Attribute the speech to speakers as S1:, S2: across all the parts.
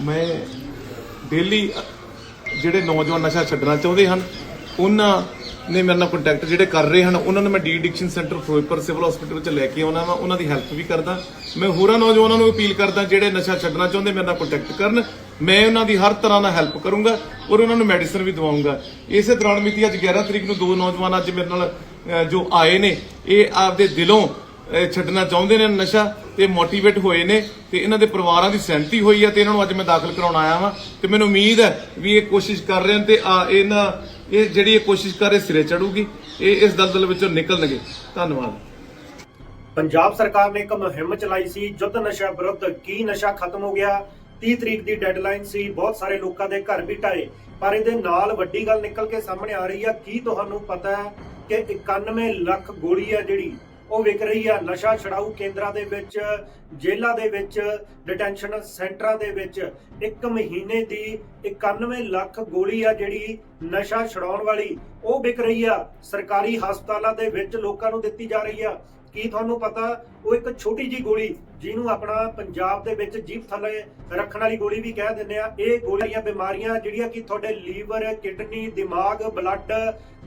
S1: ਮੈਂ ਡੇਲੀ ਜਿਹੜੇ ਨੌਜਵਾਨ ਨਸ਼ਾ ਛੱਡਣਾ ਚਾਹੁੰਦੇ ਹਨ, ਉਹਨਾਂ ਨੇ ਮੇਰੇ ਨਾਲ ਕੰਟੈਕਟ ਜਿਹੜੇ ਕਰ ਰਹੇ ਹਨ, ਉਹਨਾਂ ਨੂੰ ਮੈਂ de addiction centre Firozpur civil hospital ਵਿੱਚ ਲੈ ਕੇ ਆਉਣਾ ਵਾ, ਉਹਨਾਂ ਦੀ ਹੈਲਪ ਵੀ ਕਰਦਾ। ਮੈਂ ਹੋਰਾਂ ਨੌਜਵਾਨਾਂ ਨੂੰ ਅਪੀਲ ਕਰਦਾ, ਜਿਹੜੇ ਨਸ਼ਾ ਛੱਡਣਾ ਚਾਹੁੰਦੇ ਮੇਰੇ ਨਾਲ ਕੰਟੈਕਟ ਕਰਨ। ਮੈਂ ਉਹਨਾਂ ਦੀ ਹਰ ਤਰ੍ਹਾਂ ਨਾਲ ਹੈਲਪ ਕਰੂੰਗਾ ਔਰ ਉਹਨਾਂ ਨੂੰ ਮੈਡੀਸਨ ਵੀ ਦਵਾਉਂਗਾ। ਇਸੇ ਦੌਰਾਨ ਮਿਤੀ ਅੱਜ 11 ਤਰੀਕ ਨੂੰ ਦੋ ਨੌਜਵਾਨ ਅੱਜ ਮੇਰੇ ਨਾਲ ਜੋ ਆਏ ਨੇ, ਇਹ ਆਪਦੇ ਦਿਲੋਂ ਛੱਡਣਾ ਚਾਹੁੰਦੇ ਨੇ ਨਸ਼ਾ ਤੇ ਮੋਟੀਵੇਟ ਹੋਏ ਨੇ ਤੇ ਇਹਨਾਂ ਦੇ ਪਰਿਵਾਰਾਂ ਦੀ ਸਹਿਮਤੀ ਹੋਈ ਹੈ ਤੇ ਇਹਨਾਂ ਨੂੰ ਅੱਜ ਮੈਂ ਦਾਖਲ ਕਰਾਉਣ ਆਇਆ ਵਾਂ ਤੇ ਮੈਨੂੰ ਉਮੀਦ ਹੈ ਵੀ ਇਹ ਕੋਸ਼ਿਸ਼ ਕਰ ਰਹੇ ਨੇ ਤੇ, ਆ, ਇਹਨਾਂ, ਇਹ ਜਿਹੜੀ ਇਹ ਕੋਸ਼ਿਸ਼ ਕਰ ਰਹੇ ਸਿਰੇ ਚੜੂਗੀ, ਇਹ ਇਸ ਦਲਦਲ ਵਿੱਚੋਂ ਨਿਕਲਣਗੇ। ਧੰਨਵਾਦ।
S2: ਪੰਜਾਬ ਸਰਕਾਰ ਨੇ ਇੱਕ ਮੁਹਿੰਮ ਚਲਾਈ ਸੀ ਜੁੱਧ ਨਸ਼ਾ ਵਿਰੁੱਧ ਕੀ ਨਸ਼ਾ ਖਤਮ ਹੋ ਗਿਆ? 30 ਤਰੀਕ ਦੀ ਡੈਡਲਾਈਨ ਸੀ, ਬਹੁਤ ਸਾਰੇ ਲੋਕਾਂ ਦੇ ਘਰ ਵੀ ਢਾਏ, ਪਰ ਇਹਦੇ ਨਾਲ ਵੱਡੀ ਗੱਲ ਨਿਕਲ ਕੇ ਸਾਹਮਣੇ ਆ ਰਹੀ ਆ। ਕੀ ਤੁਹਾਨੂੰ ਪਤਾ ਹੈ ਕਿ 91 ਲੱਖ ਗੋਲੀ ਆ ਜਿਹੜੀ ਉਹ ਵਿਕ ਰਹੀ ਆ ਨਸ਼ਾ ਛਡਾਊ ਕੇਂਦਰਾਂ ਦੇ ਵਿੱਚ, ਜੇਲ੍ਹਾਂ ਦੇ ਵਿੱਚ ਡਿਟੈਂਸ਼ਨ ਸੈਂਟਰਾਂ ਦੇ ਵਿੱਚ। ਇੱਕ ਮਹੀਨੇ ਦੀ 91 ਲੱਖ ਗੋਲੀ ਆ ਜਿਹੜੀ ਨਸ਼ਾ ਛਡਾਉਣ ਵਾਲੀ। ਉਹ ਵਿਕ ਰਹੀ ਆ ਸਰਕਾਰੀ ਹਸਪਤਾਲਾਂ ਦੇ ਵਿੱਚ ਲੋਕਾਂ ਨੂੰ ਦਿੱਤੀ ਜਾ ਰਹੀ ਆ। ਕੀ ਤੁਹਾਨੂੰ ਪਤਾ, ਉਹ ਇੱਕ ਛੋਟੀ ਜੀ ਗੋਲੀ ਜਿਹਨੂੰ ਆਪਣਾ ਪੰਜਾਬ ਦੇ ਵਿੱਚ ਜੀਭ ਥੱਲੇ ਰੱਖਣ ਵਾਲੀ ਗੋਲੀ ਵੀ ਕਹਿ ਦਿੰਦੇ ਆ। ਇਹ ਗੋਲੀਆਂ, ਬਿਮਾਰੀਆਂ ਜਿਹੜੀਆਂ ਕਿ ਤੁਹਾਡੇ ਲੀਵਰ, ਕਿਡਨੀ, ਦਿਮਾਗ, ਬਲੱਡ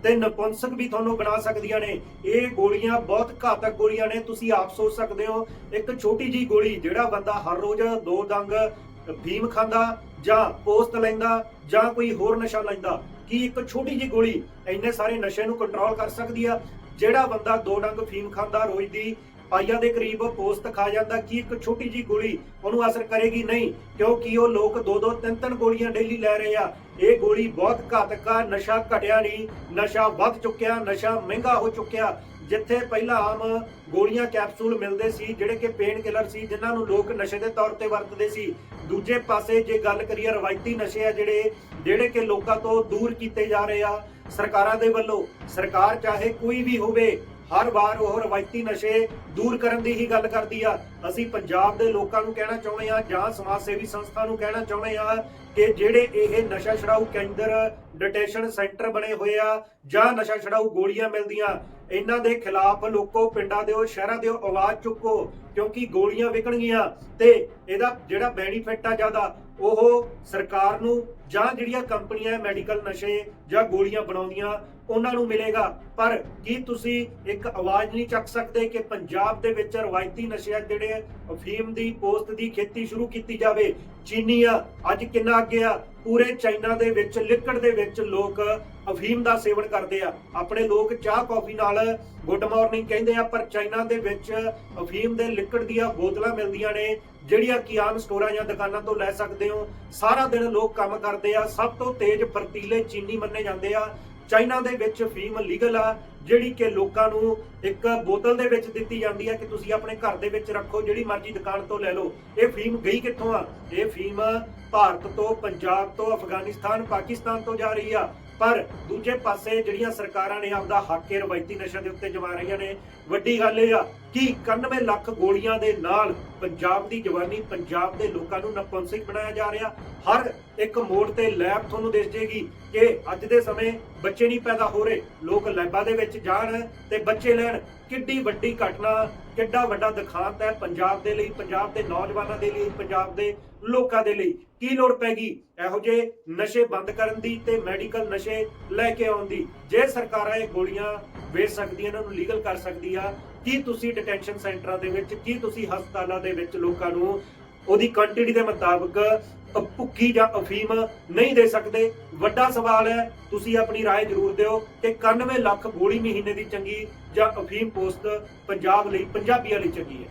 S2: ਤੇ ਨਪੁੰਸਕ ਵੀ ਤੁਹਾਨੂੰ ਬਣਾ ਸਕਦੀਆਂ ਨੇ। ਇਹ ਗੋਲੀਆਂ ਬਹੁਤ ਘਾਤਕ ਗੋਲੀਆਂ ਨੇ, ਤੁਸੀਂ ਆਪ ਸੋਚ ਸਕਦੇ ਹੋ। ਇੱਕ ਛੋਟੀ ਜੀ ਗੋਲੀ ਜਿਹੜਾ ਬੰਦਾ ਹਰ ਰੋਜ਼ ਦੋ ਡੰਗ ਭੀਮ ਖਾਂਦਾ ਜਾਂ ਪੋਸਟ ਲੈਂਦਾ ਜਾਂ ਕੋਈ ਹੋਰ ਨਸ਼ਾ ਲੈਂਦਾ, ਕੀ ਇੱਕ ਛੋਟੀ ਜੀ ਗੋਲੀ ਇੰਨੇ ਸਾਰੇ ਨਸ਼ੇ ਨੂੰ ਕੰਟਰੋਲ ਕਰ ਸਕਦੀ ਆ? ਜਿਹੜਾ ਬੰਦਾ ਦੋ ਡੰਗ ਫੀਮ ਖਾਂਦਾ ਰੋਜ਼ ਦੀ ਪਾਈਆ ਦੇ ਕਰੀਬ ਪੋਸਟ ਖਾ ਜਾਂਦਾ, ਕੀ ਇੱਕ ਛੋਟੀ ਜੀ ਗੋਲੀ ਉਹਨੂੰ ਅਸਰ ਕਰੇਗੀ? ਨਹੀਂ, ਕਿਉਂਕਿ ਉਹ ਲੋਕ ਦੋ ਦੋ, ਤਿੰਨ ਤਿੰਨ ਗੋਲੀਆਂ ਡੇਲੀ ਲੈ ਰਹੇ ਆ। ਇਹ ਗੋਲੀ ਬਹੁਤ ਘਾਤਕ ਆ, ਨਸ਼ਾ ਘਟਿਆ ਨਹੀਂ, ਨਸ਼ਾ ਵੱਧ ਚੁੱਕਿਆ, ਨਸ਼ਾ ਮਹਿੰਗਾ ਹੋ ਚੁੱਕਿਆ। ਜਿੱਥੇ ਪਹਿਲਾਂ ਆਮ ਗੋਲੀਆਂ ਕੈਪਸੂਲ ਮਿਲਦੇ ਸੀ, ਜਿਹੜੇ ਕਿ ਪੇਨ ਕਿਲਰ ਸੀ, ਜਿਨ੍ਹਾਂ ਨੂੰ ਲੋਕ ਨਸ਼ੇ ਦੇ ਤੌਰ ਤੇ ਵਰਤਦੇ ਸੀ। ਦੂਜੇ ਪਾਸੇ ਜੇ ਗੱਲ ਕਰੀਏ ਰਵਾਇਤੀ ਨਸ਼ੇ ਆ ਜਿਹੜੇ ਜਿਹੜੇ ਕਿ ਲੋਕਾਂ ਤੋਂ ਦੂਰ ਕੀਤੇ ਜਾ ਰਹੇ ਆ। ਸਰਕਾਰਾਂ ਦੇ ਵੱਲੋਂ ਸਰਕਾਰ ਚਾਹੇ ਕੋਈ ਵੀ ਹੋਵੇ ਹਰ ਵਾਰ ਉਹ ਰਵਾਇਤੀ ਨਸ਼ੇ ਦੂਰ ਕਰਨ ਦੀ ਹੀ ਗੱਲ ਕਰਦੀ ਆ। ਅਸੀਂ ਪੰਜਾਬ ਦੇ ਲੋਕਾਂ ਨੂੰ ਕਹਿਣਾ ਚਾਹੁੰਦੇ ਆ ਜਾਂ ਸਮਾਜ ਸੇਵੀ ਸੰਸਥਾ ਨੂੰ ਕਹਿਣਾ ਚਾਹੁੰਦੇ ਆ ਕਿ ਜਿਹੜੇ ਇਹ ਨਸ਼ਾ ਛਡਾਊ ਕੇਂਦਰ ਡਿਟੈਸ਼ਨ ਸੈਂਟਰ ਬਣੇ ਹੋਏ ਆ ਜਾਂ ਨਸ਼ਾ ਛਡਾਊ ਗੋਲੀਆਂ ਮਿਲਦੀਆਂ, ਇਹਨਾਂ ਦੇ ਖਿਲਾਫ ਲੋਕੋ, ਪਿੰਡਾਂ ਦੇ ਸ਼ਹਿਰਾਂ ਦੇ ਆਵਾਜ਼ ਚੁੱਕੋ ਕਿਉਂਕਿ ਗੋਲੀਆਂ ਵਿਕਣਗੀਆਂ ਤੇ ਇਹਦਾ ਜਿਹੜਾ ਬੈਨੀਫਿਟ ਆ ਜ਼ਿਆਦਾ, ਉਹ ਸਰਕਾਰ ਨੂੰ ਜਾਂ ਜਿਹੜੀਆਂ ਕੰਪਨੀਆਂ ਮੈਡੀਕਲ ਨਸ਼ੇ ਜਾਂ ਗੋਲੀਆਂ ਬਣਾਉਂਦੀਆਂ ਉਹਨਾਂ ਨੂੰ ਮਿਲੇਗਾ। ਪਰ ਕੀ ਤੁਸੀਂ ਇੱਕ ਆਵਾਜ਼ ਨਹੀਂ ਚੱਕ ਸਕਦੇ ਕਿ ਪੰਜਾਬ ਦੇ ਵਿੱਚ ਰਵਾਇਤੀ ਨਸ਼ੇ ਜਿਹੜੇ ਅਫੀਮ ਦੀ ਪੋਸਟ ਦੀ ਖੇਤੀ ਸ਼ੁਰੂ ਕੀਤੀ ਜਾਵੇ? ਚੀਨੀਆਂ ਅੱਜ ਕਿੰਨਾ ਅੱਗੇ ਆ? ਪੂਰੇ ਚਾਈਨਾ ਦੇ ਵਿੱਚ, ਲਿਕੜ ਦੇ ਵਿੱਚ ਲੋਕ ਅਫੀਮ ਦਾ ਸੇਵਨ ਕਰਦੇ ਆ। ਆਪਣੇ ਲੋਕ ਚਾਹ, ਕੌਫੀ ਨਾਲ ਗੁੱਡ ਮਾਰਨਿੰਗ ਕਹਿੰਦੇ ਆ, ਪਰ ਚਾਈਨਾ ਦੇ ਵਿੱਚ ਅਫੀਮ ਦੇ ਲਿਕੜ ਦੀਆਂ ਬੋਤਲਾਂ ਮਿਲਦੀਆਂ ਨੇ, ਜਿਹੜੀਆਂ ਕਿ ਆਮ ਸਟੋਰਾਂ ਜਾਂ ਦੁਕਾਨਾਂ ਤੋਂ ਲੈ ਸਕਦੇ ਹੋ। ਸਾਰਾ ਦਿਨ ਲੋਕ ਕੰਮ ਕਰਦੇ ਆ। ਸਭ ਤੋਂ ਤੇਜ਼ ਫਰਤੀਲੇ ਚੀਨੀ ਮੰਨੇ ਜਾਂਦੇ ਆ। ਚਾਈਨਾ ਦੇ ਵਿੱਚ ਫੀਮ ਲੀਗਲ ਆ, ਜਿਹੜੀ ਕਿ ਲੋਕਾਂ ਨੂੰ ਇੱਕ ਬੋਤਲ ਦੇ ਵਿੱਚ ਦਿੱਤੀ ਜਾਂਦੀ ਹੈ ਕਿ ਤੁਸੀਂ ਆਪਣੇ ਘਰ ਦੇ ਵਿੱਚ ਰੱਖੋ, ਜਿਹੜੀ ਮਰਜ਼ੀ ਦੁਕਾਨ ਤੋਂ ਲੈ ਲਓ। ਇਹ ਫੀਮ ਗਈ ਕਿੱਥੋਂ ਆ? ਇਹ ਫੀਮ ਭਾਰਤ ਤੋਂ, ਪੰਜਾਬ ਤੋਂ, ਅਫਗਾਨਿਸਤਾਨ, ਪਾਕਿਸਤਾਨ ਤੋਂ ਜਾ ਰਹੀ ਆ। ਪਰ ਦੂਜੇ ਪਾਸੇ ਜਿਹੜੀਆਂ ਸਰਕਾਰਾਂ ਨੇ ਆਪਦਾ ਹੱਕ ਇਹ ਰਵਾਇਤੀ ਨਸ਼ਾ ਦੇ ਉੱਤੇ ਜਮਾ ਰਹੀਆਂ ਨੇ, ਵੱਡੀ ਗੱਲ ਇਹ ਆ ਕਿ 91 ਲੱਖ ਗੋਲੀਆਂ ਦੇ ਨਾਲ ਪੰਜਾਬ ਦੀ ਜਵਾਨੀ ਪੰਜਾਬ ਦੇ ਲੋਕਾਂ ਨੂੰ ਨਪੁੰਸਕ ਬਣਾਇਆ ਜਾ ਰਿਹਾ। ਹਰ ਇੱਕ ਮੋੜ ਤੇ ਲੈਬ ਤੁਹਾਨੂੰ ਦਿਸ ਜੇਗੀ ਕਿ ਅੱਜ ਦੇ ਸਮੇਂ ਬੱਚੇ ਨਹੀਂ ਪੈਦਾ ਹੋ ਰਹੇ, ਲੋਕ ਲੈਬਾਂ ਦੇ ਵਿੱਚ ਜਾਣ ਤੇ ਬੱਚੇ ਲੈਣ। ਕਿੱਡੀ ਵੱਡੀ ਘਟਨਾ, ਕਿੱਡਾ ਵੱਡਾ ਦਿਖਾਂਤ ਹੈ ਪੰਜਾਬ ਦੇ ਲਈ, ਪੰਜਾਬ ਦੇ ਨੌਜਵਾਨਾਂ ਦੇ ਲਈ, ਪੰਜਾਬ ਦੇ ਲੋਕਾਂ ਦੇ ਲਈ। ਕੀ ਲੋੜ ਪੈਗੀ ਇਹੋ ਜਿਹੇ ਨਸ਼ੇ ਬੰਦ ਕਰਨ ਦੀ ਤੇ ਮੈਡੀਕਲ ਨਸ਼ੇ ਲੈ ਕੇ ਆਉਣ ਦੀ? ਜੇ ਸਰਕਾਰਾਂ ਇਹ ਗੋਲੀਆਂ ਵੇਚ ਸਕਦੀਆਂ ਇਹਨਾਂ ਨੂੰ ਲੀਗਲ ਕਰ ਸਕਦੀ ਆ ਕੀ ਤੁਸੀਂ ਡਿਟੈਂਸ਼ਨ ਸੈਂਟਰਾਂ ਦੇ ਵਿੱਚ ਕੀ ਤੁਸੀਂ ਹਸਪਤਾਲਾਂ ਦੇ ਵਿੱਚ ਲੋਕਾਂ ਨੂੰ ਉਹਦੀ ਕੁਆਂਟੀਟੀ ਦੇ ਮੁਤਾਬਕ ਅ- ਭੁੱਕੀ ਜਾਂ ਅਫੀਮ ਨਹੀਂ ਦੇ ਸਕਦੇ ਵੱਡਾ ਸਵਾਲ ਹੈ ਤੁਸੀਂ ਆਪਣੀ رائے ਜ਼ਰੂਰ ਦਿਓ ਕਿ 91 ਲੱਖ ਗੋਲੀ ਮਹੀਨੇ ਦੀ ਚੰਗੀ ਜਾਂ ਅਫੀਮ ਪੋਸਟ ਪੰਜਾਬ ਲਈ ਪੰਜਾਬੀਆਂ ਲਈ ਚੰਗੀ ਹੈ